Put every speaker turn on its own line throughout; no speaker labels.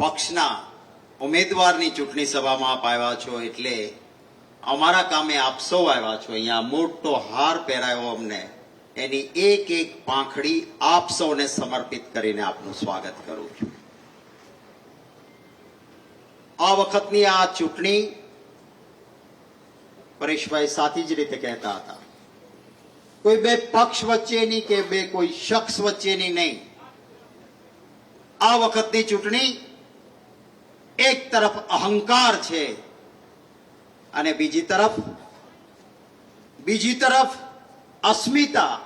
પક્ષના ઉમેદવારની ચૂંટણી સભામાં આપ આવ્યા છો એટલે અમારા કામે આપ સૌ આવ્યા છો. અહીંયા મોટો હાર પહેરાયો અમને. એની એક એક પાંખડી આપ સૌને સમર્પિત કરીને આપનું સ્વાગત કરું છું. આ વખતની આ ચૂંટણી પરેશભાઈ સાથી જ રીતે કહેતા હતા. કોઈ બે પક્ષ વચ્ચેની કે બે કોઈ શખ્સ વચ્ચેની નહીં. આ વખતની ચૂંટણી એક તરફ અહંકાર છે અને બીજી તરફ બીજી તરફ અસ્મિતા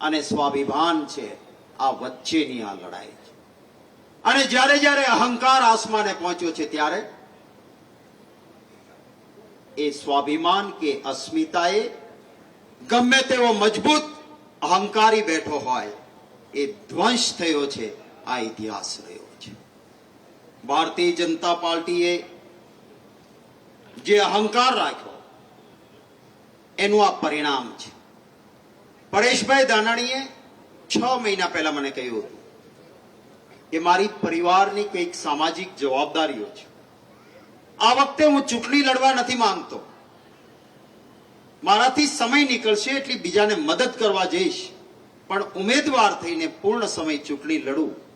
અને સ્વાભિમાન છે. આ વચ્ચેની આ લડાઈ છે. અને જ્યારે જ્યારે અહંકાર આસમાને પહોંચ્યો છે ત્યારે એ સ્વાભિમાન કે અસ્મિતાએ ગમે તેવો મજબૂત અહંકારી બેઠો હોય એ ધ્વંસ થયો છે. આ ઇતિહાસ રહ્યો. ભારતીય જનતા પાર્ટીએ જે અહંકાર રાખ્યો, એનું આ પરિણામ છે. પરેશભાઈ દાનાણીએ છ મહિના પહેલા મને કહ્યું હતું કે મારી પરિવારની કંઈક સામાજિક જવાબદારીઓ છે. આ વખતે હું ચૂંટણી લડવા નથી માંગતો. મારાથી સમય નીકળશે એટલી બીજાને મદદ કરવા જઈશ. પણ ઉમેદવાર થઈને પૂર્ણ સમય ચૂંટણી લડું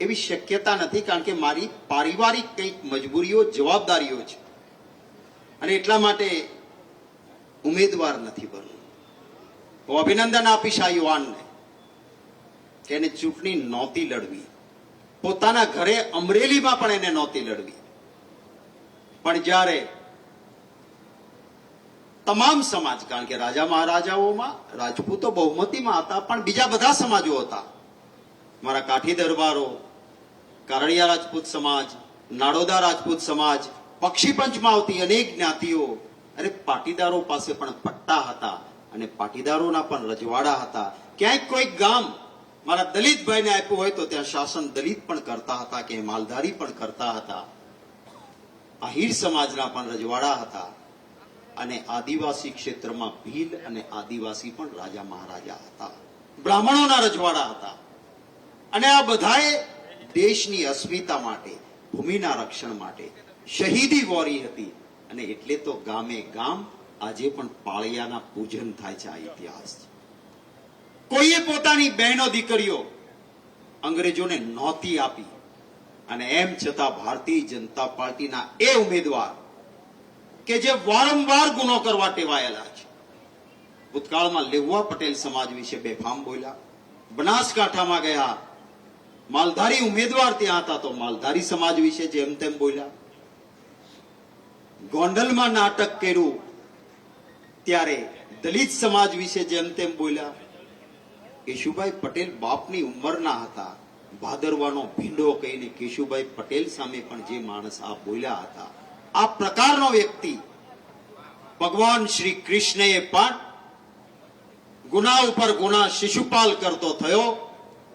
એવી શક્યતા નથી કારણ કે મારી પારિવારિક કંઈક મજબૂરીઓ, જવાબદારીઓ છે. અને એટલા માટે ઉમેદવાર નથી બનવું. હું અભિનંદન આપીશ આ યુવાનને કે એને ચૂંટણી નહોતી લડવી. પોતાના ઘરે અમરેલીમાં પણ એને નહોતી લડવી. પણ જ્યારે તમામ સમાજ, કારણ કે રાજા મહારાજાઓમાં, રાજપૂતો બહુમતીમાં હતા, પણ બીજા બધા સમાજો હતા મારા કાઠી દરબારો કારડિયા રાજપૂત સમાજ, નાડોદા રાજપૂત સમાજ, પક્ષી પંચમાં આવતી અનેક જ્ઞાતિઓ અને પાટીદારો પાસે પણ પટ્ટા હતા અને પાટીદારોના પણ રજવાડા હતા. ક્યાંક કોઈક ગામ મારા દલિત ભાઈને આપ્યું હોય તો ત્યાં શાસન દલિત પણ કરતા હતા કે માલધારી પણ કરતા હતા. આહિર સમાજના પણ રજવાડા હતા અને આદિવાસી ક્ષેત્રમાં ભીલ અને આદિવાસી પણ રાજા મહારાજા હતા. બ્રાહ્મણોના રજવાડા હતા. અને આ બધાએ દેશની અસ્મિતા માટે, ભૂમિના રક્ષણ માટે શહીદી વોરી હતી. અને એટલે તો ગામે ગામ આજે પણ પાળિયાના પૂજન થાય છે આ ઇતિહાસ. કોઈએ પોતાની બહેનો દીકરીઓ અંગ્રેજોને નહોતી આપી. અને એમ છતાં ભારતીય જનતા પાર્ટીના એ ઉમેદવાર કે જે વારંવાર ગુનો કરવા ટેવાયેલા છે. ભૂતકાળમાં લેવા પટેલ સમાજ વિશે બેફામ બોલ્યા. બનાસકાંઠામાં ગયા. માલધારી ઉમેદવાર ત્યાં હતા તો માલધારી સમાજ વિશે જેમ તેમ બોલ્યા. ગોંડલમાં નાટક કર્યું ત્યારે દલિત સમાજ વિશે જેમ તેમ બોલ્યા. કેશુભાઈ પટેલ બાપની ઉંમરના હતા. ભાદરવાનો ભીંડો કહીને કેશુભાઈ પટેલ સામે પણ જે માણસ આ બોલ્યા હતા. આ પ્રકારનો વ્યક્તિ ભગવાન શ્રી કૃષ્ણએ પણ ગુના ઉપર ગુના શિશુપાલ કરતો થયો.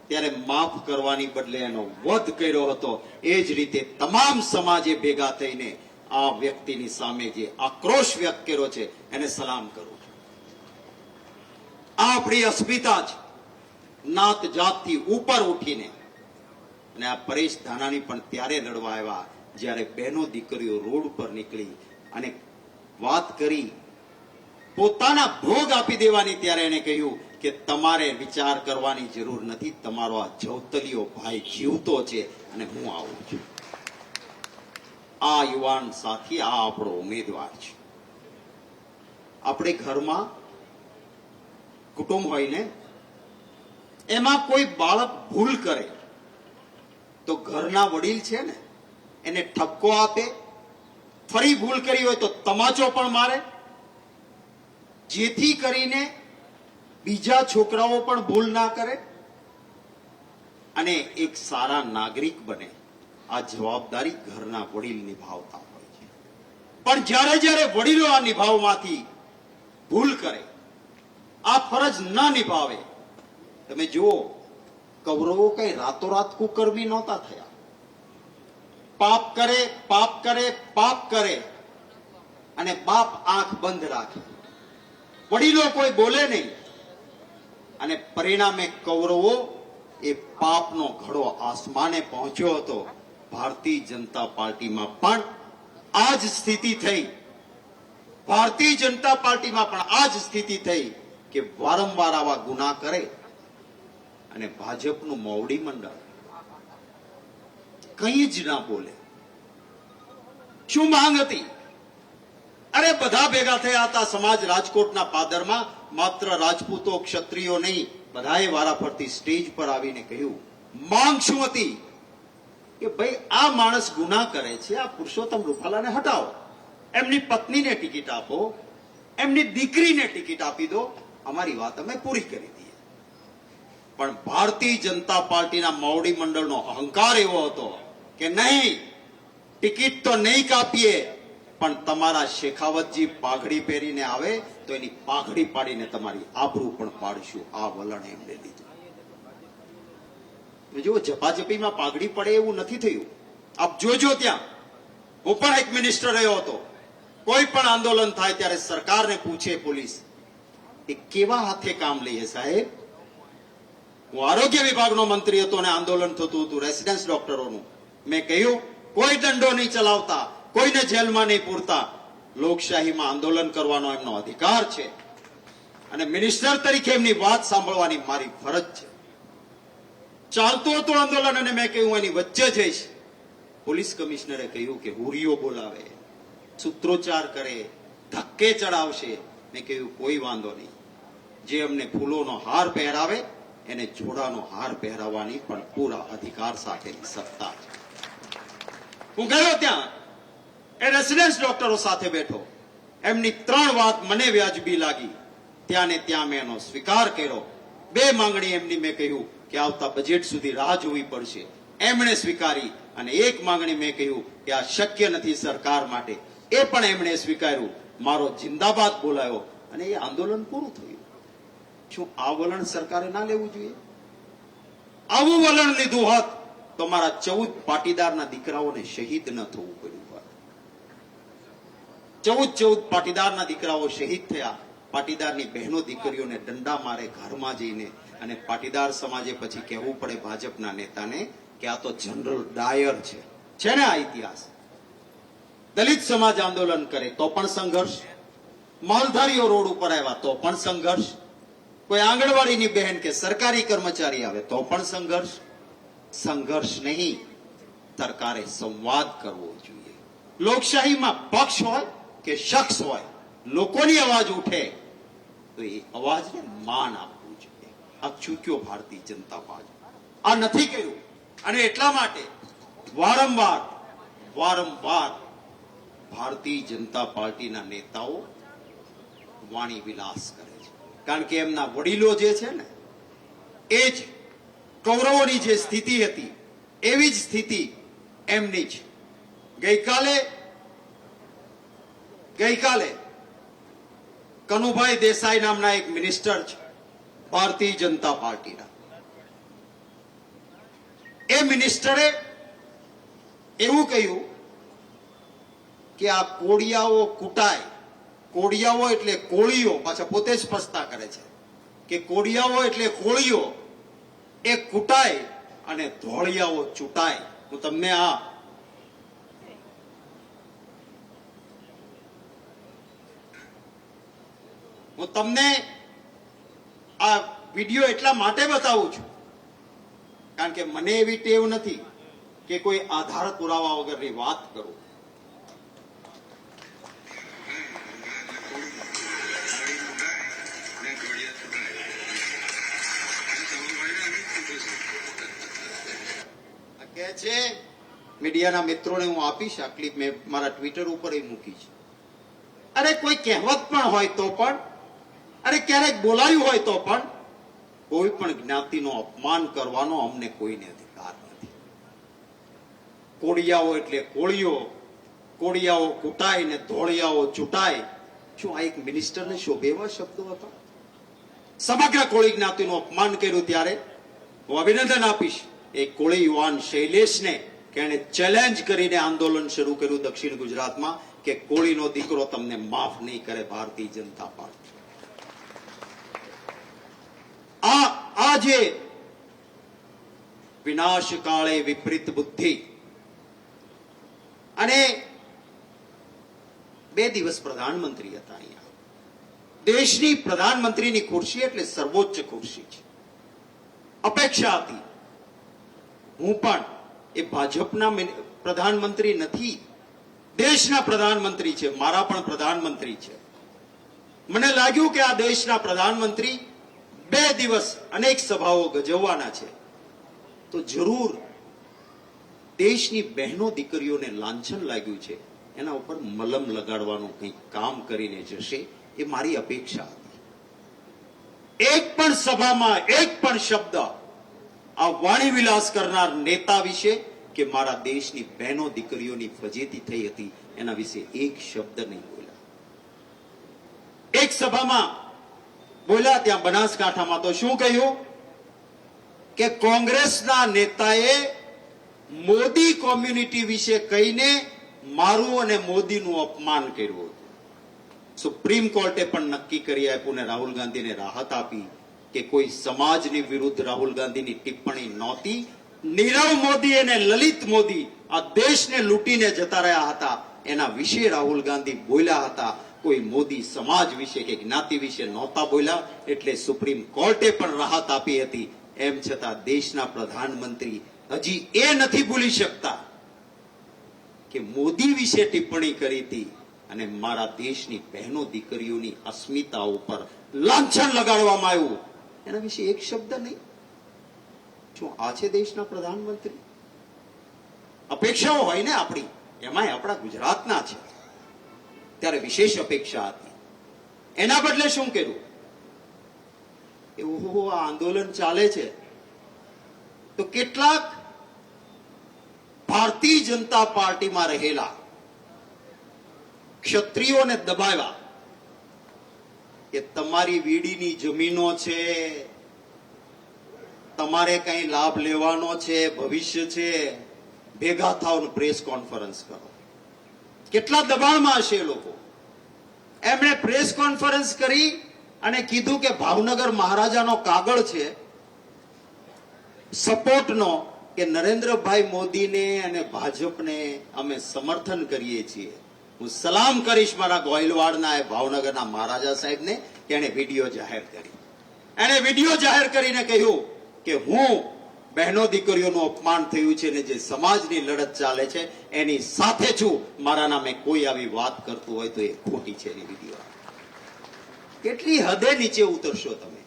ત્યારે માફ કરવાની બદલે એનો વધ કર્યો હતો. એ જ રીતે તમામ સમાજે ભેગા થઈને આ વ્યક્તિની સામે જે આક્રોશ વ્યક્ત કર્યો છે, એને સલામ કરું છું. આ આપણી અસ્મિતા છે નાત જાતથી ઉપર ઉઠીને અને આ પરેશ ધાનાણી પણ ત્યારે લડવા આવ્યા, જ્યારે બહેનો દીકરીઓ રોડ ઉપર નીકળી અને વાત કરી પોતાના ભોગ આપી દેવાની ત્યારે એને કહ્યું કે તમારે વિચાર કરવાની જરૂર નથી. તમારો આ જવતલિયો ભાઈ જીવતો છે અને હું આવું છું. આ યુવાન સાથી, આ આપણો ઉમેદવાર છે. આપણે ઘરમાં કુટુંબ હોય ને, એમાં કોઈ બાળક ભૂલ કરે તો ઘરના વડીલ છે ને, એને ઠપકો આપે. ફરી ભૂલ કરી હોય તો તમાચો પણ મારે. જેથી કરીને બીજા છોકરાઓ પણ ભૂલ ના કરે અને એક સારા નાગરિક બને. આ જવાબદારી ઘરના વડીલ નિભાવતા હોય છે. પણ જ્યારે જ્યારે વડીલો આ નિભાવમાંથી ભૂલ કરે, આ ફરજ ન નિભાવે. તમે જુઓ, કૌરવો કઈ રાતોરાત કુકર્મી નહોતા થયા. પાપ કરે પાપ કરે પાપ કરે અને બાપ આંખ બંધ રાખે. વડીલો કોઈ બોલે નહીં. અને પરિણામે કૌરવો એ પાપનો ઘડો આસમાને પહોંચ્યો હતો. ભારતીય જનતા પાર્ટીમાં પણ આ જ સ્થિતિ થઈ. ભારતીય જનતા પાર્ટીમાં પણ આ જ સ્થિતિ થઈ કે વારંવાર આવા ગુના કરે અને ભાજપનું મોવડી મંડળ કંઈ જ ના બોલે. શું માંગ હતી? અરે બધા ભેગા થયા હતા સમાજ રાજકોટના પાદરમાં. માત્ર રાજપૂતો, ક્ષત્રિયો નહીં, બધાએ વારાફરતી સ્ટેજ પર આવીને કહ્યું, માંગ શું હતી? કે ભાઈ, આ માણસ ગુના કરે છે, આ પુરુષોત્તમ રૂપાલાને હટાવો. એમની પત્નીને ટિકિટ આપો, એમની દીકરીને ટિકિટ આપી દો. અમારી વાત અમે પૂરી કરી દઈએ પણ ભારતીય જનતા પાર્ટીના મોવડી મંડળનો અહંકાર એવો હતો કે નહીં, ટિકિટ તો નહીં કાપીએ. પણ તમારા શેખાવતજી પાઘડી પહેરીને આવે તો એની પાઘડી પાડીને તમારી આબરૂ પણ પાડશું. આ વલણ એમને લીધું. જુઓ, ઝપાઝપીમાં પાઘડી પડે એવું નથી થયું. આપ જોજો ત્યાં. હું પણ એક મિનિસ્ટર રહ્યો હતો. કોઈ પણ આંદોલન થાય ત્યારે સરકારને પૂછે પોલીસ, એ કેવા હાથે કામ લઈએ સાહેબ? હું આરોગ્ય વિભાગનો મંત્રી હતો અને આંદોલન થતું હતું રેસિડેન્સ ડોક્ટરોનું મેં કહ્યું, કોઈ દંડો નહીં ચલાવતા. કોઈને જેલમાં નહીં પૂરતા. લોકશાહીમાં આંદોલન કરવાનો એમનો અધિકાર છે. અને મિનિસ્ટર તરીકે એમની વાત સાંભળવાની મારી ફરજ છે. ચાલતું હતું આંદોલન અને મેં કહ્યું એની વચ્ચે જઈશ. પોલીસ કમિશનરે કહ્યું કે હુરીઓ બોલાવે, સૂત્રોચ્ચાર કરે, ધક્કે ચડાવશે. મેં કહ્યું, કોઈ વાંધો નહીં. જે અમને ફૂલોનો હાર પહેરાવે, એને જોડાનો હાર પહેરાવવાની પણ પૂરા અધિકાર સાથેની સત્તા છે. હું ગયો ત્યાં. એ રેસિડેન્સ ડોક્ટરો સાથે બેઠો. એમની ત્રણ વાત મને વ્યાજબી લાગી. ત્યાં ને ત્યાં મેં એનો સ્વીકાર કર્યો. બે માંગણી એમની મેં કહ્યું કે આવતા બજેટ સુધી રાહ જોવી પડશે. એમણે સ્વીકારી અને એક માંગણી મેં કહ્યું કે આ શક્ય નથી સરકાર માટે. એ પણ એમણે સ્વીકાર્યું. મારો જિંદાબાદ બોલાયો અને એ આંદોલન પૂરું થયું. શું આ વલણ સરકારે ના લેવું જોઈએ? આવું વલણ લીધું હોત તો મારા ચૌદ પાટીદારના દીકરાઓને શહીદ ન થવું પડ્યું. ચૌદ ચૌદ પાટીદારના દીકરાઓ શહીદ થયા. પાટીદારની બહેનો દીકરીઓને દંડા મારે ઘરમાં જઈને અને પાટીદાર સમાજે પછી કહેવું પડે ભાજપના નેતાને કે આ તો જનરલ ડાયર છે. છે ને આ ઇતિહાસ? દલિત સમાજ આંદોલન કરે તો પણ સંઘર્ષ. માલધારીઓ રોડ ઉપર આવ્યા તો પણ સંઘર્ષ. કોઈ આંગણવાડીની બહેન કે સરકારી કર્મચારી આવે તો પણ સંઘર્ષ. સંઘર્ષ નહીં. સરકારે સંવાદ કરવો જોઈએ. લોકશાહીમાં પક્ષ હોય કે શખ્સ હોય, લોકોની અવાજ ઉઠે, તો એ અવાજને માન આપવું જોઈએ. આ ચૂક્યો ભારતીય જનતા પાર્ટી. આ નથી કર્યું અને એટલા માટે વારંવાર વારંવાર ભારતીય જનતા પાર્ટીના નેતાઓ વાણી વિલાસ કરે છે. કારણ કે એમના વડીલો જે છે ને, એ જ કૌરવોની જે સ્થિતિ હતી, એવી જ સ્થિતિ એમની જ. ગઈકાલે ગઈકાલે કનુભાઈ દેસાઈ નામના એક મિનિસ્ટર છે, ભારતીય જનતા પાર્ટીના. એ મિનિસ્ટરે એવું કહ્યું કે આ કોડિયાઓ કૂટાય. કોડિયાઓ એટલે કોળીઓ પાછા પોતે જ સ્પષ્ટતા કરે છે કે કોડિયાઓ એટલે કોળીઓ એ કૂટાય અને ધોળિયાઓ ચૂંટાય. હું તમને આ હું તમને આ વીડિયો એટલા માટે બતાવું છું. કારણ કે મને એવી ટેવ નથી કે કોઈ આધાર પુરાવા વગરની વાત કરું. કે છે, મીડિયાના મિત્રોને હું આપીશ. આ ક્લિપ મેં મારા ટ્વિટર ઉપર એ મૂકી છે. અરે કોઈ કહેવત પણ હોય તો પણ અરે ક્યારેક બોલાયું હોય તો પણ કોઈ પણ જ્ઞાતિનો અપમાન કરવાનો અમને કોઈને અધિકાર નથી. કોળિયાઓ એટલે કોળીઓ કોળિયાઓ કૂટાય ને ધોળિયાઓ ચૂંટાય. શું આ એક મિનિસ્ટરને શોભે એવા શબ્દો હતા? સમગ્ર કોળી જ્ઞાતિનું અપમાન કર્યું ત્યારે હું અભિનંદન આપીશ. એ કોળી યુવાન શૈલેષને કે એણે ચેલેન્જ કરીને આંદોલન શરૂ કર્યું દક્ષિણ ગુજરાતમાં કે કોળીનો દીકરો તમને માફ નહીં કરે ભારતીય જનતા પાર્ટી આ આ વિનાશ કાળે વિપરીત બુદ્ધિ. અને બે દિવસ પ્રધાનમંત્રી હતા અહીંયા. દેશની પ્રધાનમંત્રીની ખુરશી એટલે સર્વોચ્ચ ખુરશી છે. અપેક્ષા હતી. હું પણ એ ભાજપના પ્રધાનમંત્રી નથી. દેશના પ્રધાનમંત્રી છે. મારા પણ પ્રધાનમંત્રી છે. મને લાગ્યું કે આ દેશના પ્રધાનમંત્રી બે દિવસ અનેક સભાઓ ગજવવાના છે. તો જરૂર દેશની બહેનો દીકરીઓને લાંછન લાગ્યું છે. એના ઉપર મલમ લગાડવાનું કંઈક કામ કરીને જશે એ મારી અપેક્ષા હતી. એક પણ સભામાં એક પણ શબ્દ આ વાણી વિલાસ કરનાર નેતા વિશે કે મારા દેશની બહેનો દીકરીઓની ફજેતી થઈ હતી એના વિશે એક શબ્દ નહીં બોલ્યા. એક સભામાં બોલ્યા ત્યાં બનાસકાંઠામાં. તો શું કહ્યું? કે કોંગ્રેસના નેતાએ મોદી કોમ્યુનિટી વિશે કહીને મારું અને મોદીનું અપમાન કર્યું હતું. સુપ્રીમ કોર્ટે પણ નક્કી કરી આપ્યું ને રાહુલ ગાંધીને રાહત આપી કે કોઈ સમાજની વિરુદ્ધ રાહુલ ગાંધીની ટિપ્પણી નહોતી. નીરવ મોદી અને લલિત મોદી આ દેશને લૂંટીને જતા રહ્યા હતા. એના વિશે રાહુલ ગાંધી બોલ્યા હતા. કોઈ મોદી સમાજ વિશે કે જ્ઞાતિ વિશે નહોતા બોલ્યા, એટલે સુપ્રીમ કોર્ટે પણ રાહત આપી હતી. એમ છતાં દેશના પ્રધાનમંત્રી હજી એ નથી ભૂલી શકતા કે મોદી વિશે ટિપ્પણી કરી હતી અને મારા દેશની બહેનો દીકરીઓની અસ્મિતા ઉપર લાંછન લગાડવામાં આવ્યું. એના વિશે એક શબ્દ નહીં. શું આ છે દેશના પ્રધાનમંત્રી? અપેક્ષાઓ હોય ને આપણી. એમાંય આપણા ગુજરાતના છે. ત્યારે વિશેષ અપેક્ષા હતી. એના બદલે શું કર્યું? ઓહો, આ આંદોલન ચાલે છે. તો કેટલાક ભારતીય જનતા પાર્ટીમાં રહેલા ક્ષત્રિયોને દબાવ્યા કે તમારી વીડીની જમીનો છે, તમારે કઈ લાભ લેવાનો છે, ભવિષ્ય છે, ભેગા થાવ પ્રેસ કોન્ફરન્સ કરો. કેટલા દબાણમાં હશે લોકો? એમણે પ્રેસ કોન્ફરન્સ કરી અને કીધું કે ભાવનગર મહારાજાનો કાગળ છે, સપોર્ટનો કે નરેન્દ્રભાઈ મોદીને અને ભાજપને અમે સમર્થન કરીએ છીએ. હું સલામ કરીશ મારા ગોયલવાડના એ ભાવનગરના મહારાજા સાહેબને એણે વીડિયો જાહેર કરી. એણે વીડિયો જાહેર કરીને કહ્યું કે હું બહેનો દીકરીઓનું અપમાન થયું છે ને જે સમાજની લડત ચાલે છે, એની સાથે છું. મારા નામે કોઈ આવી વાત કરતું હોય તો એ ખોટી છે કેટલી હદે નીચે ઉતરશો તમે?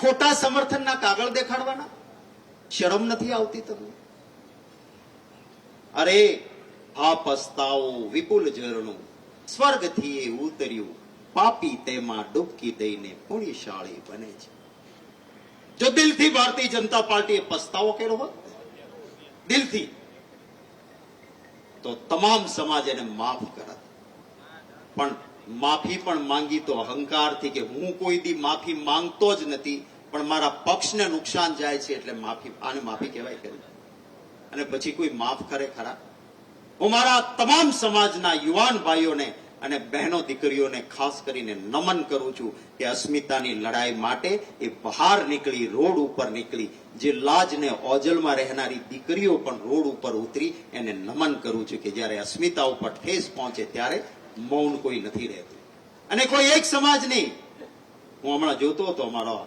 ખોટા સમર્થનના કાગળ દેખાડવાના? શરમ નથી આવતી તમને? અરે, આ પસ્તાવો વિપુલ ઝરણું, સ્વર્ગથી એ ઉતર્યું. પાપી તેમાં ડૂબકી દઈને પુણ્યશાળી બને છે. જો દિલથી ભારતીય જનતા પાર્ટીએ પસ્તાવો કર્યો હોત, દિલથી, તો તમામ સમાજ એને માફ કરત. પણ માફી પણ માંગી તો અહંકારથી કે હું કોઈ દી માફી માંગતો જ નથી, પણ મારા પક્ષને નુકસાન જાય છે એટલે માફી, આને માફી કહેવાય કરી અને પછી કોઈ માફ કરે ખરા? હું મારા તમામ સમાજના યુવાન ભાઈઓને અને બહેનો દીકરીઓને ખાસ કરીને નમન કરું છું કે અસ્મિતાની લડાઈ માટે એ બહાર નીકળી, રોડ ઉપર નીકળી, જે લાજને ઓજલમાં રહેનારી દીકરીઓ પણ રોડ ઉપર ઉતરી એને નમન કરું છું કે જ્યારે અસ્મિતા ઉપર ઠેસ પહોંચે ત્યારે મૌન કોઈ નથી રહેતું. અને કોઈ એક સમાજ નહીં. હું હમણાં જોતો હતો અમારો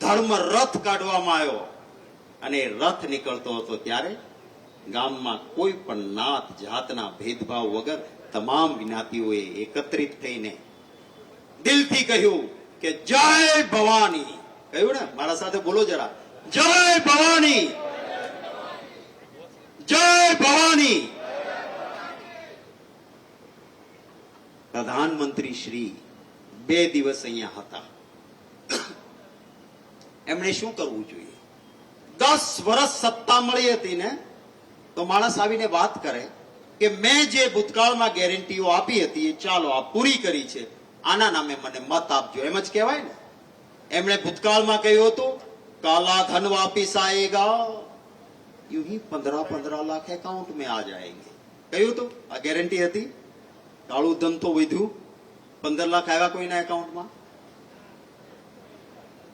ધર્મ રથ કાઢવામાં આવ્યો અને રથ નીકળતો હતો ત્યારે ગામમાં કોઈ પણ નાત, જાતના ભેદભાવ વગર તમામ જ્ઞાતિઓએ એકત્રિત થઈને દિલથી કહ્યું કે જય ભવાની. કહ્યું ને? મારા સાથે બોલો જરા. જય ભવાની. જય ભવાની. પ્રધાનમંત્રી શ્રી બે દિવસ અહીંયા હતા. એમણે શું કરવું જોઈએ? દસ વર્ષ સત્તા મળી હતી ને, તો માણસ આવીને વાત કરે કે મેં જે ભૂતકાળમાં ગેરંટીઓ આપી હતી એ ચાલો આ પૂરી કરી છે. આના નામે મને મત આપજો. એમ જ કહેવાય ને? એમણે ભૂતકાળમાં કહ્યું હતું, કાલા ધન વાપિસ આએગા યુ પંદરા પંદરા લાખ એકાઉન્ટ મેં આ જાયગે કહ્યું હતું આ ગેરંટી હતી? કાળું ધન તો વધ્યું. પંદર લાખ આવ્યા કોઈના એકાઉન્ટમાં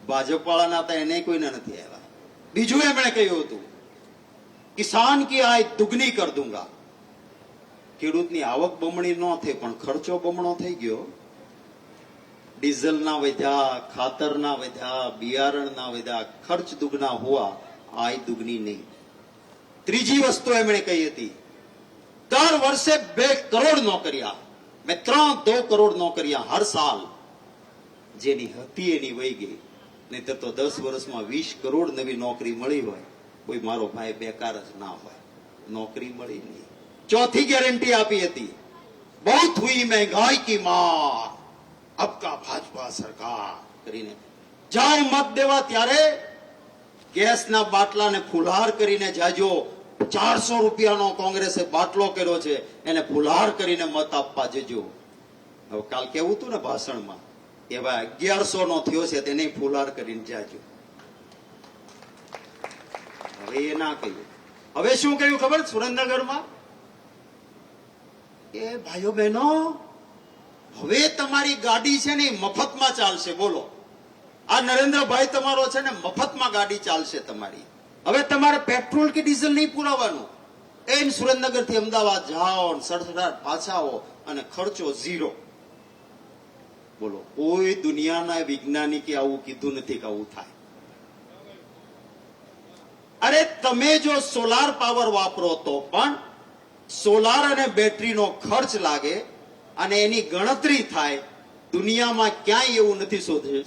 ભાજપ વાળાના હતા એને કોઈને નથી આવ્યા. બીજું એમણે કહ્યું હતું, કિસાન કી આય દુગની કર દુંગા. ખેડૂતની આવક બમણી ન થઈ, પણ ખર્ચો બમણો થઈ ગયો. ડીઝલના વધ્યા, ખાતરના વધ્યા, બિયારણના વધ્યા, ખર્ચ દુગના હોવા આય દુગની નહીં. ત્રીજી વસ્તુ એમણે કહી હતી, દર વર્ષે બે કરોડ નોકરિયા, મેં ત્રણ દો કરોડ નોકરિયા હર સાલ. જેની હતી એની વહી ગઈ. નહીતર તો દસ વર્ષમાં વીસ કરોડ નવી નોકરી મળી હોય, કોઈ મારો ભાઈ બેકાર જ ના હોય. નોકરી મળી નહીં. ચોથી ગેરંટી આપી હતી. બહુત હુઈ મહેંગાઈ કી માં કા ભાજપા સરકાર કરીને. જાઓ મત દેવા ત્યારે ગેસના બાટલાને ફુલહાર કરીને જાજો. ચારસો રૂપિયાનો કોંગ્રેસે બાટલો કર્યો છે. એને ફુલહાર કરીને મત આપવા જજો. હવે કાલ કેવું હતું ને ભાષણમાં? ભાઈ અગિયારસો નો થયો છે, તેને ફુલહાર કરીને જાજો. હવે એ ના કહ્યું. હવે શું કહ્યું ખબર? સુરેન્દ્રનગરમાં? એ ભાઈઓ બહેનો, હવે તમારી ગાડી છે ને મફતમાં ચાલશે, બોલો. આ નરેન્દ્રભાઈ તમારો છે ને મફતમાં ગાડી ચાલશે તમારી. હવે તમારે પેટ્રોલ કે ડીઝલ નહીં પુરાવાનું. એમ સુરેન્દ્રનગરથી અમદાવાદ જાઓ સડસડાટ પાછા આવો અને ખર્ચો ઝીરો. બોલો, કોઈ દુનિયાના વૈજ્ઞાનિકે આવું કીધું નથી કે આવું થાય. અરે તમે જો સોલાર પાવર વાપરો તો પણ સોલાર અને બેટરીનો ખર્ચ લાગે અને એની ગણતરી થાય, દુનિયામાં ક્યાંય એવું નથી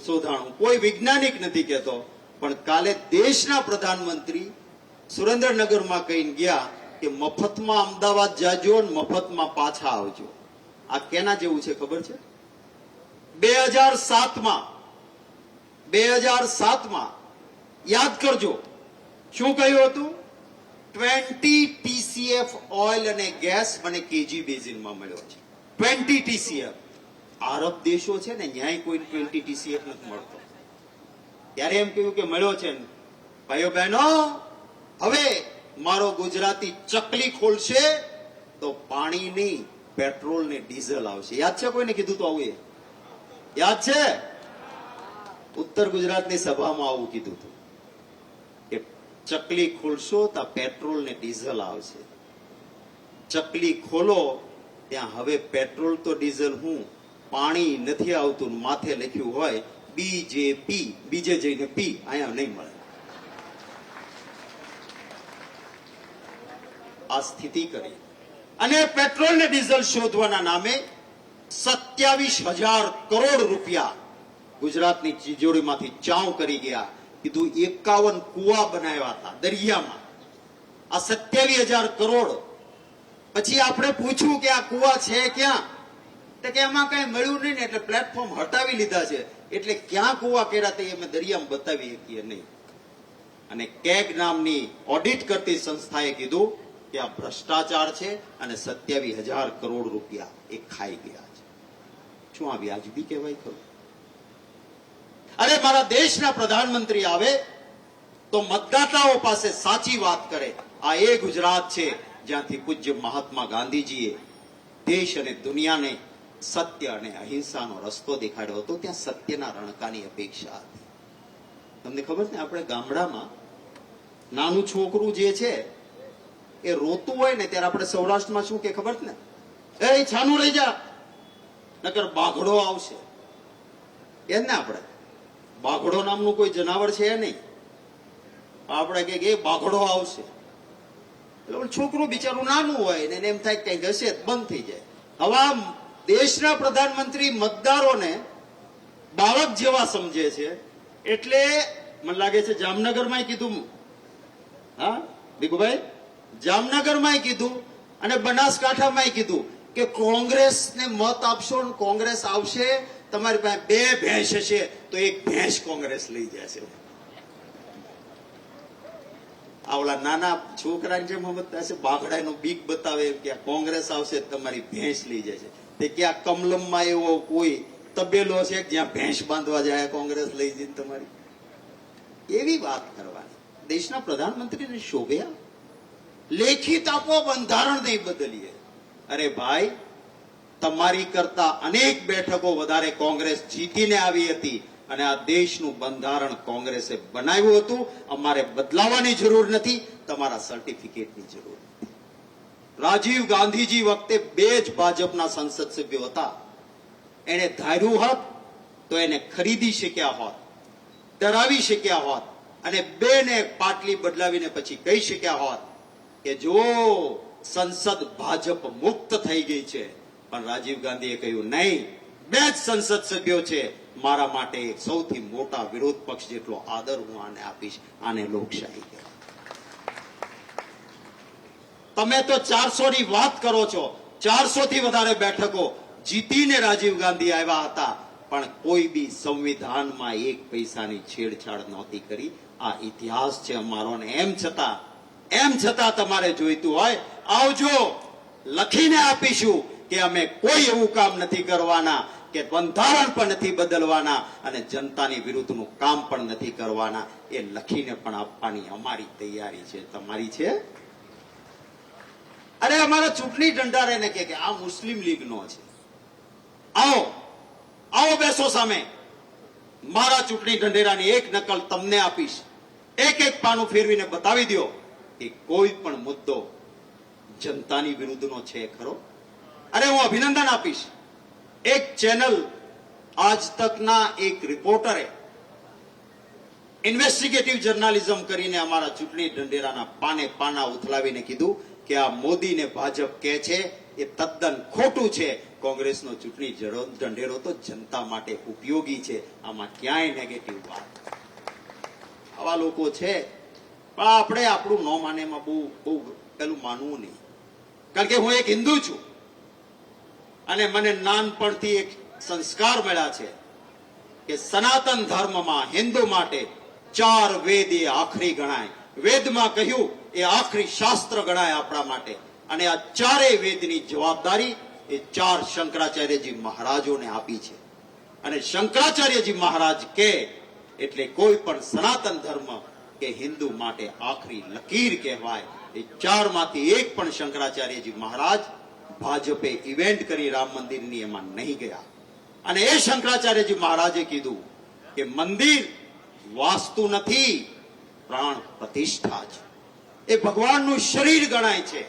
શોધાણું. કોઈ વૈજ્ઞાનિક નથી કહેતો, પણ કાલે દેશના પ્રધાનમંત્રી સુરેન્દ્રનગરમાં કહીને ગયા કે મફતમાં અમદાવાદ જાજો અને મફતમાં પાછા આવજો. આ કેના જેવું છે ખબર છે? બે હજાર સાતમાં, બે હજાર સાતમાં, યાદ કરજો. શું કહ્યું હતું? ટ્વેન્ટી ટીસીએફ ઓઇલ અને ગેસ મને કેજી બેઝિનમાં મળ્યો છે. ટ્વેન્ટી ટીસીએફ. આરબ દેશો છે ને, ન્યાય કોઈ ટ્વેન્ટી ટીસીએફ નથી મળતો. ત્યારે એમ કહ્યું કે મળ્યો છે ભાઈઓ બહેનો, હવે મારો ગુજરાતી ચકલી ખોલશે તો પાણી નહીં, પેટ્રોલ ને ડીઝલ આવશે. યાદ છે કોઈને કીધું તો આવું એ? યાદ છે? ઉત્તર ગુજરાતની સભામાં આવું કીધું હતું. ચકલી ખોલશો તો પેટ્રોલ ને ડીઝલ આવશે. ચકલી ખોલો, ત્યાં હવે પેટ્રોલ તો ડીઝલ હું, પાણી નથી આવતું, માથે લખ્યું હોય બીજેપી બીજે જઈને પી અહીંયા નહીં મળે. આ સ્થિતિ કરી. અને પેટ્રોલ ને ડીઝલ શોધવાના નામે સત્યાવીસ હજાર કરોડ રૂપિયા ગુજરાતની તિજોરીમાંથી ચાઉ કરી ગયા. કીધું, એકાવન કુવા બનાવ્યા હતા દરિયામાં. આ સત્યાવીસ હજાર કરોડ. પછી આપણે પૂછ્યું કે આ કુવા છે ક્યાં? તો કે એમાં કઈ મળ્યું નહીં ને, એટલે પ્લેટફોર્મ હટાવી લીધા છે. એટલે ક્યાં કુવા કર્યા તે અમે દરિયામાં બતાવી શકીએ નહીં. અને કેગ નામની ઓડિટ કરતી સંસ્થાએ કીધું કે આ ભ્રષ્ટાચાર છે અને સત્યાવીસ હજાર કરોડ રૂપિયા એ ખાઈ ગયા છે. શું આ વ્યાજબી કહેવાય ખરું? અરે મારા દેશના પ્રધાનમંત્રી આવે, તો મતદાતાઓ પાસે સાચી વાત કરે. આ એ ગુજરાત છે જ્યાંથી પૂજ્ય મહાત્મા ગાંધીજીએ દેશ અને દુનિયાને સત્ય અને અહિંસાનો રસ્તો દેખાડ્યો હતો. ત્યાં સત્યના રણકાની અપેક્ષા હતી. તમને ખબર ને આપણે ગામડામાં નાનું છોકરું જે છે, એ રોતું હોય ને ત્યારે આપણે સૌરાષ્ટ્રમાં શું કે ખબર ને? એ, છાનું રહી જા, નકર બાઘડો આવશે. એમ ને આપણે? બાઘડો નામનું કોઈ જનાવર છે નહીં. આપણે કે એ બાઘડો આવશે. એટલે છોકરું બિચારું નાનું હોય ને એમ થાય કઈ હશે બંધ થઈ જાય. હવે દેશના પ્રધાનમંત્રી મતદારોને બાળક જેવા સમજે છે, એટલે મને લાગે છે જામનગરમાં કીધું હા. ભીખુભાઈ? જામનગરમાં કીધું અને બનાસકાંઠામાં કીધું કે કોંગ્રેસને મત આપશો કોંગ્રેસ આવશે તમારી પાસે બે ભેંસ હશે તો એક ભેંસ કોંગ્રેસ લઈ જશે. આવલા નાના છોકરા જેમ હશે બાઘડાનું બીક બતાવે કે કોંગ્રેસ આવશે તમારી ભેંસ લઈ જશે. તે કે કમલમમાં એવો કોઈ તબેલો છે જ્યાં ભેંસ બાંધવા જાય કોંગ્રેસ લઈ જઈને તમારી. એવી વાત કરવાની. દેશના પ્રધાનમંત્રીને શોભ્યા લેખિત આપો બંધારણ નહીં બદલીએ. અરે ભાઈ તમારી કરતા અનેક બેઠકો વધારે કોંગ્રેસ જીતીને આવી હતી અને આ દેશનું બંધારણ કોંગ્રેસે બનાવ્યું હતું. અમારે બદલાવાની જરૂર નથી, તમારા સર્ટિફિકેટની જરૂર રાજીવ ગાંધીજી વખતે બે જ ભાજપના સંસદ સભ્યો હતા. એને ધાર્યું હોત તો એને ખરીદી શક્યા હોત, ડરાવી શક્યા હોત અને બે ને પાટલી બદલાવીને પછી કહી શક્યા હોત કે જો સંસદ ભાજપ મુક્ત થઈ ગઈ છે પણ રાજીવ ગાંધીએ કહ્યું, નહીં, બે જ સંસદ સભ્યો છે. મારા માટે સૌથી મોટા વિરોધ પક્ષ જેટલો આદર હું આને આપીશ. આને લોકશાહી તમે તો ચારસો ની વાત કરો છો. ચારસો થી વધારે બેઠકો જીતીને રાજીવ ગાંધી આવ્યા હતા. પણ કોઈ બી સંવિધાનમાં એક પૈસાની છેડછાડ નહોતી કરી. આ ઇતિહાસ છે અમારો ને એમ છતાં એમ છતાં તમારે જોઈતું હોય. આવજો, લખીને આપીશું. કે અમે કોઈ એવું કામ નથી કરવાના, કે બંધારણ પણ નથી બદલવાના અને જનતાની વિરુદ્ધનું કામ પણ નથી કરવાના. એ લખીને પણ આપવાની અમારી તૈયારી છે. તમારી છે? અરે અમારા ચૂંટણી ઢંઢાર એને કે આ મુસ્લિમ લીગ નો છે. આવો આવો બેસો સામે. મારા ચૂંટણી ઢંઢેરાની એક નકલ તમને આપીશ. એક એક પાનું ફેરવીને બતાવી દો કે કોઈ પણ મુદ્દો જનતાની વિરુદ્ધનો છે ખરો? અરે હું અભિનંદન આપીશ. એક ચેનલ આજ તકના એક રિપોર્ટરે ઇન્વેસ્ટિગેટિવ જર્નાલિઝમ કરીને અમારા ચૂંટણી ઢંઢેરાના પાને પાના ઉથલાવીને કીધું કે આ મોદીને ભાજપ કે છે, એ તદ્દન ખોટું છે. કોંગ્રેસનો ચૂંટણી ઢંઢેરો તો જનતા માટે ઉપયોગી છે. આમાં ક્યાંય નેગેટિવ વાત. આવા લોકો છે. પણ આપણે આપણું ન માને એમાં બહુ બહુ પેલું માનવું નહીં. કારણ કે હું એક હિન્દુ છું. અને મને નાનપણથી એક સંસ્કાર મળ્યા છે કે સનાતન ધર્મમાં હિન્દુ માટે ચાર વેદ એ આખરી ગણાય. વેદમાં કહ્યું, એ આખરી શાસ્ત્ર ગણાય આપણા માટે. અને આ ચારેય વેદની જવાબદારી એ ચાર શંકરાચાર્યજી મહારાજોને આપી છે. અને શંકરાચાર્યજી મહારાજ કે, એટલે કોઈ પણ સનાતન ધર્મ કે હિન્દુ માટે આખરી લકીર કહેવાય. એ ચારમાંથી એક પણ શંકરાચાર્યજી મહારાજ ભાજપે ઇવેન્ટ કરી રામ મંદિરની એમાં નહીં ગયા. અને એ શંકરાચાર્યજી મહારાજે કીધું કે મંદિર વાસ્તુ નથી, પ્રાણ પ્રતિષ્ઠા છે. એ ભગવાનનું શરીર ગણાય છે.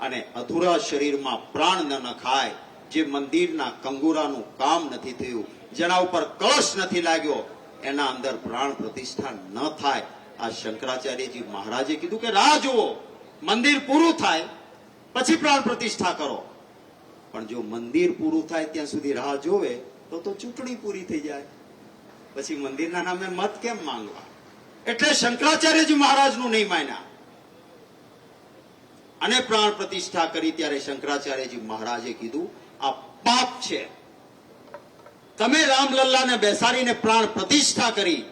અને અધૂરા શરીરમાં પ્રાણ ન નખાય, જે મંદિરના કંગુરાનું કામ નથી થયું, જેના ઉપર કળશ નથી લાગ્યો, એના અંદર પ્રાણ પ્રતિષ્ઠા ન થાય. આ શંકરાચાર્યજી મહારાજે કીધું કે રાહ જુઓ, મંદિર પૂરું થાય પછી પ્રાણ પ્રતિષ્ઠા કરો. પણ જો મંદિર પૂરું થાય ત્યાં સુધી રાહ જોવે, તો તો ચૂંટણી પૂરી થઈ જાય. પછી મંદિરના નામે મત કેમ માંગવા? એટલે શંકરાચાર્યજી મહારાજનું નહીં માન્યા. અને પ્રાણ પ્રતિષ્ઠા કરી ત્યારે શંકરાચાર્યજી મહારાજે કીધું, આ પાપ છે. તમે રામલલ્લાને બેસાડીને પ્રાણ પ્રતિષ્ઠા કરી.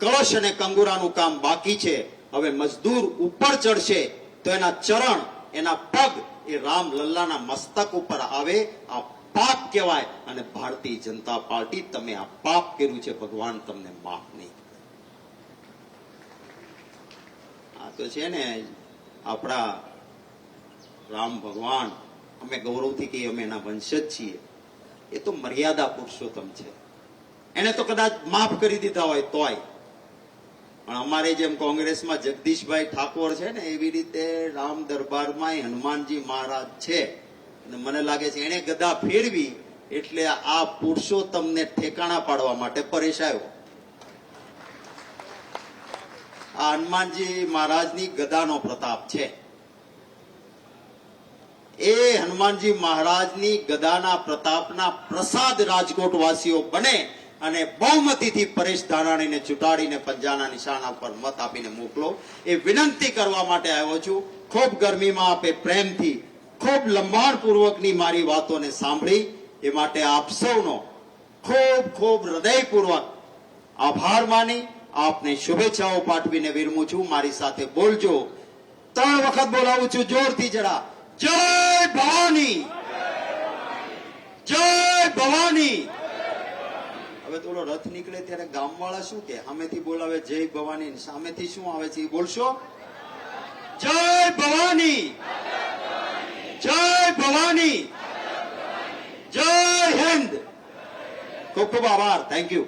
કળશ અને કંગુરાનું કામ બાકી છે. હવે મજદૂર ઉપર ચડશે તો એના ચરણ એના પગ એ રામ લલ્લાના મસ્તક ઉપર આવે, આ પાપ કહેવાય અને ભારતીય જનતા પાર્ટી તમે આ પાપ કર્યું છે, ભગવાન તમને માફ નહીં આ તો છે ને આપણા રામ ભગવાન, અમે ગૌરવથી કહીએ અમે એના વંશજ છીએ. એ તો મર્યાદા પુરુષોત્તમ છે. એને તો કદાચ માફ કરી દીધા હોય તોય પણ અમારે જેમ કોંગ્રેસમાં જગદીશભાઈ ઠાકોર છે ને, એવી રીતે રામ દરબારમાં હનુમાનજી મહારાજ છે. અને મને લાગે છે એને ગદા ફેરવી એટલે આ પુરુષોત્તમને ઠેકાણા પાડવા માટે પરેશાયો આ હનુમાનજી મહારાજની ગદાનો પ્રતાપ છે. એ હનુમાનજી મહારાજની ગદાના પ્રતાપના પ્રસાદ રાજકોટ વાસીઓ બને અને બહુમતીથી પરેશ ધાનાણીને ચૂંટાડીને પંજાના નિશાના પર મત આપીને મોકલો. એ વિનંતી કરવા માટે આવ્યો છું. ખૂબ ગરમીમાં આપે પ્રેમથી, ખૂબ લંબાણપૂર્વકની મારી વાતોને સાંભળી. એ માટે આપ સૌનો ખૂબ ખૂબ હૃદયપૂર્વક આભાર માની. આપને શુભેચ્છાઓ પાઠવીને વિરમું છું. મારી સાથે બોલજો. ત્રણ વખત બોલાવું છું જોરથી જરા. જય ભવાની! જય ભવાની! હવે તો ઓલો રથ નીકળે ત્યારે ગામવાળા શું કે? સામેથી બોલાવે જય ભવાની સામેથી શું આવે છે એ બોલશો? જય ભવાની! જય ભવાની! જય હિન્દ! ખૂબ ખૂબ આભાર. Thank you